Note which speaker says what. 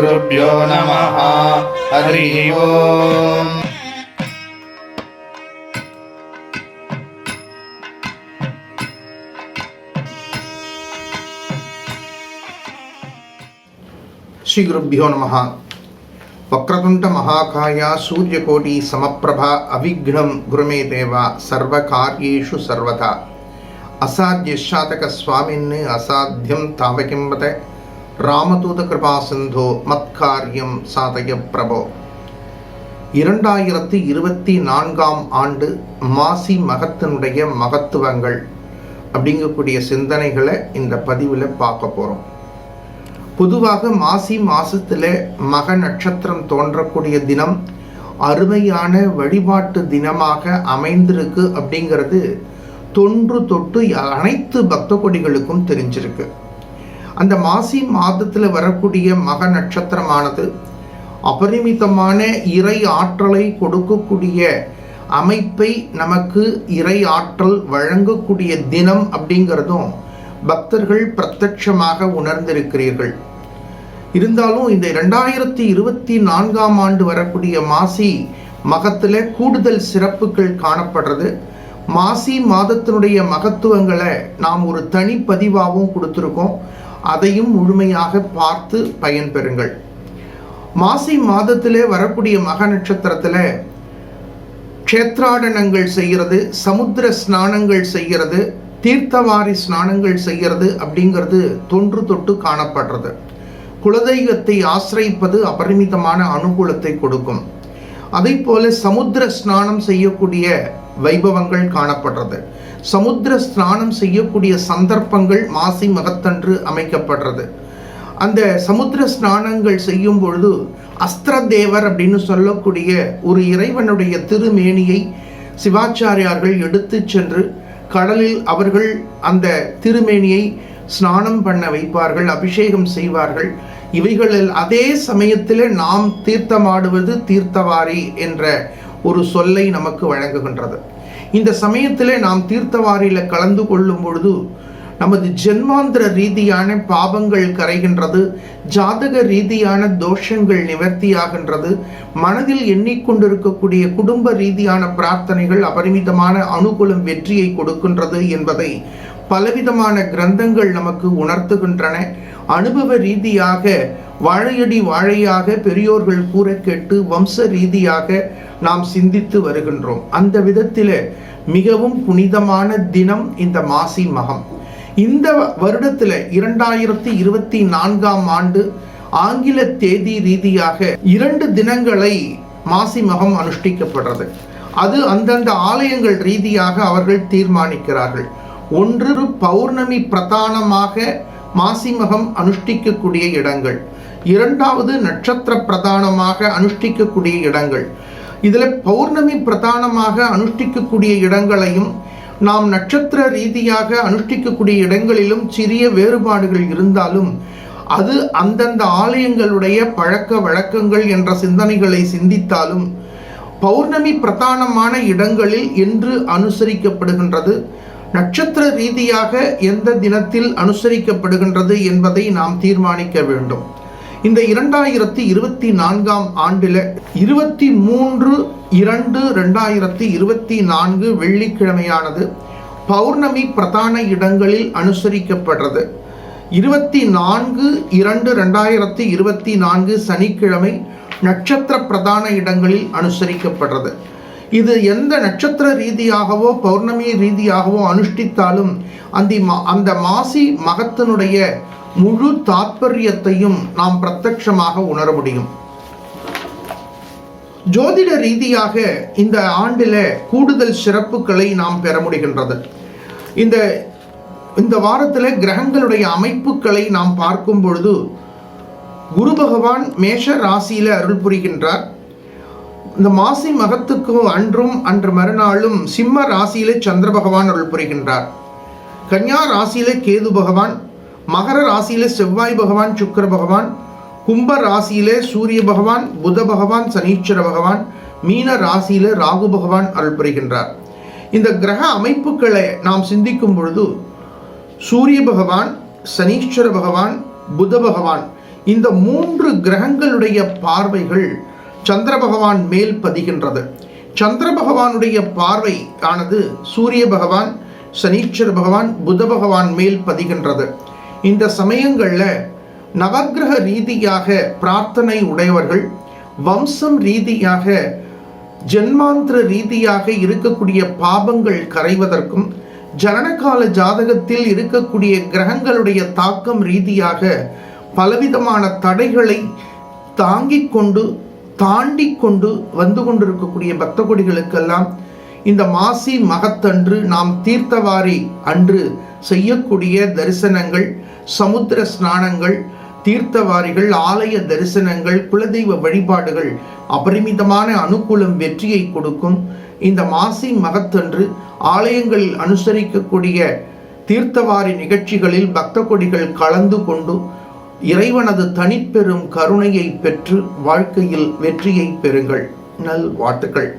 Speaker 1: गुरुभ्यो नमः। हरिः ओम्।
Speaker 2: श्रीगुरुभ्यो नमः। वक्रतुण्ड महाकाय सूर्यकोटि समप्रभा अविघ्नं गुरुमे देव सर्वकार्येषु सर्वथा। असाध्यशातकस्वामिन् असाध्यं तावकिम्बत ராமதூத கிருபா சிந்து மத்காரியம் சாதய பிரபோ. இரண்டாயிரத்தி இருபத்தி நான்காம் ஆண்டு மாசி மகத்தினுடைய மகத்துவங்கள் அப்படிங்கக்கூடிய சிந்தனைகளை இந்த பதிவில் பார்க்க போகிறோம் பொதுவாக மாசி மாசத்தில் மக நட்சத்திரம் தோன்றக்கூடிய தினம் அருமையான வழிபாட்டு தினமாக அமைந்திருக்கு அப்படிங்கிறது தொன்று தொட்டு அனைத்து பக்த கொடிகளுக்கும் தெரிஞ்சிருக்கு. அந்த மாசி மாதத்தில் வரக்கூடிய மக நட்சத்திரமானது அபரிமிதமான இறை ஆற்றலை கொடுக்கக்கூடிய அமைப்பை நமக்கு இறை ஆற்றல் வழங்கக்கூடிய தினம் அப்படிங்கிறதும் பக்தர்கள் பிரத்யட்சமாக உணர்ந்திருக்கிறீர்கள். இருந்தாலும் இந்த ரெண்டாயிரத்தி இருபத்தி நான்காம் ஆண்டு வரக்கூடிய மாசி மகத்தில் கூடுதல் சிறப்புகள் காணப்படுறது. மாசி மாதத்தினுடைய மகத்துவங்களை நாம் ஒரு தனிப்பதிவாகவும் கொடுத்துருக்கோம். அதையும் முழுமையாக பார்த்து பயன்பெறுங்கள். மாசி மாதத்திலே வரக்கூடிய மக நட்சத்திரத்தில் க்ஷேத்ராடனங்கள் செய்கிறது சமுத்திர ஸ்நானங்கள் செய்கிறது தீர்த்தவாரி ஸ்நானங்கள் செய்கிறது அப்படிங்கிறது தொன்று தொட்டு காணப்படுறது. குலதெய்வத்தை ஆசிரியிப்பது அபரிமிதமான அனுகூலத்தை கொடுக்கும். அதே போல சமுத்திர ஸ்நானம் செய்யக்கூடிய வைபவங்கள் காணப்படுறது. சமுத்திர ஸ்நானம் செய்யக்கூடிய சந்தர்ப்பங்கள் மாசி மகத்தன்று அமைக்கப்படுறது. அந்த சமுத்திர ஸ்நானங்கள் செய்யும் பொழுது அஸ்திரதேவர் அப்படின்னு சொல்லக்கூடிய ஒரு இறைவனுடைய திருமேனியை சிவாச்சாரியார்கள் எடுத்து சென்று கடலில் அவர்கள் அந்த திருமேனியை ஸ்நானம் பண்ண வைப்பார்கள் அபிஷேகம் செய்வார்கள். இவைகளில் அதே சமயத்தில் நாம் தீர்த்தமாடுவது தீர்த்தவாரி என்ற ஒரு சொல்லை நமக்கு வழங்குகின்றது. இந்த சமயத்தில் நாம் தீர்த்தவாரியில் கலந்து கொள்ளும் பொழுது நமது ஜென்மாந்திர ரீதியான பாவங்கள் கரைகின்றது ஜாதக ரீதியான தோஷங்கள் நிவர்த்தியாகின்றது மனதில் எண்ணிக்கொண்டிருக்கக்கூடிய குடும்ப ரீதியான பிரார்த்தனைகள் அபரிமிதமான அனுகூலம் வெற்றியை கொடுக்கின்றது என்பதை பலவிதமான கிரந்தங்கள் நமக்கு உணர்த்துகின்றன. அனுபவ ரீதியாக வாழையடி வாழையாக பெரியோர்கள் கூற கேட்டு வம்ச ரீதியாக நாம் சிந்தித்து வருகின்றோம். அந்த விதத்தில் மிகவும் புனிதமான தினம் இந்த மாசி மகம். இந்த வருடத்தில் இரண்டாயிரத்தி இருபத்தி நான்காம் ஆண்டு ஆங்கில தேதி ரீதியாக இரண்டு தினங்களை மாசி மகம் அனுஷ்டிக்கப்படுறது. அது அந்தந்த ஆலயங்கள் ரீதியாக அவர்கள் தீர்மானிக்கிறார்கள். ஒன்று பௌர்ணமி பிரதானமாக மாசிமகம் அனுஷ்டிக்கக்கூடிய இடங்கள். இரண்டாவது நட்சத்திர பிரதானமாக அனுஷ்டிக்கக்கூடிய இடங்கள். இதில் பௌர்ணமி பிரதானமாக அனுஷ்டிக்கக்கூடிய இடங்களையும் நாம் நட்சத்திர ரீதியாக அனுஷ்டிக்கக்கூடிய இடங்களிலும் சிறிய வேறுபாடுகள் இருந்தாலும் அது அந்தந்த ஆலயங்களுடைய பழக்க வழக்கங்கள் என்ற சிந்தனைகளை சிந்தித்தாலும் பௌர்ணமி பிரதானமான இடங்களில் என்று அனுசரிக்கப்படுகின்றது. நட்சத்திர ரீதியாக எந்த தினத்தில் அனுசரிக்கப்படுகின்றது என்பதை நாம் தீர்மானிக்க வேண்டும். இந்த இரண்டாயிரத்தி இருபத்தி நான்காம் ஆண்டில் இருபத்தி மூன்று இரண்டு ரெண்டாயிரத்தி இருபத்தி நான்கு வெள்ளிக்கிழமையானது பௌர்ணமி பிரதான இடங்களில் அனுசரிக்கப்படுறது. இருபத்தி நான்கு இரண்டு ரெண்டாயிரத்தி இருபத்தி நான்கு சனிக்கிழமை நட்சத்திர பிரதான இடங்களில் அனுசரிக்கப்படுறது. இது எந்த நட்சத்திர ரீதியாகவோ பௌர்ணமி ரீதியாகவோ அனுஷ்டித்தாலும் அந்த அந்த மாசி மகத்தினுடைய முழு தாற்பயத்தையும் நாம் பிரத்யமாக உணர முடியும். ஜோதிட ரீதியாக இந்த ஆண்டில் கூடுதல் சிறப்புகளை நாம் பெற முடிகின்றது. இந்த இந்த வாரத்தில் கிரகங்களுடைய அமைப்புகளை நாம் பார்க்கும் பொழுது குரு பகவான் மேஷ ராசியில் அருள் புரிகின்றார். இந்த மாசி மகத்துக்கும் அன்றும் அன்று மறுநாளும் சிம்ம ராசியிலே சந்திர பகவான் அருள் புரிகின்றார். கன்யா ராசியிலே கேது பகவான் மகர ராசியிலே செவ்வாய் பகவான் சுக்கர பகவான் கும்ப ராசியிலே சூரிய பகவான் புத பகவான் சனீஸ்வர பகவான் மீன ராசியிலே ராகு பகவான் அருள் புரிகின்றார். இந்த கிரக அமைப்புகளை நாம் சிந்திக்கும் பொழுது சூரிய பகவான் சனீஸ்வர பகவான் புத பகவான் இந்த மூன்று கிரகங்களுடைய பார்வைகள் சந்திர பகவான் மேல் பதிகின்றது. சந்திர பகவானுடைய பார்வை ஆனது சூரிய பகவான் சனீஸ்வர பகவான் புத பகவான் மேல் பதிகின்றது. இந்த சமயங்களில் நவக்கிரக ரீதியாக பிரார்த்தனை உடையவர்கள் வம்சம் ரீதியாக ஜென்மாந்திர ரீதியாக இருக்கக்கூடிய பாபங்கள் கரைவதற்கும் ஜனனகால ஜாதகத்தில் இருக்கக்கூடிய கிரகங்களுடைய தாக்கம் ரீதியாக பலவிதமான தடைகளை தாங்கிக் கொண்டு தாண்டி கொண்டு வந்து கொண்டிருக்கக்கூடிய பக்த கொடிகளுக்கெல்லாம் இந்த மாசி மகத்தன்று நாம் தீர்த்தவாரி அன்று செய்யக்கூடிய தரிசனங்கள் சமுத்திர ஸ்நானங்கள் தீர்த்தவாரிகள் ஆலய தரிசனங்கள் குலதெய்வ வழிபாடுகள் அபரிமிதமான அனுகூலம் வெற்றியை கொடுக்கும். இந்த மாசி மகத்தன்று ஆலயங்களில் அனுசரிக்கக்கூடிய தீர்த்தவாரி நிகழ்ச்சிகளில் பக்த கொடிகள் கலந்து கொண்டு இறைவனது தனிப்பெரும் கருணையை பெற்று வாழ்க்கையில் வெற்றியை பெறுங்கள். நல் வாழ்த்துக்கள்.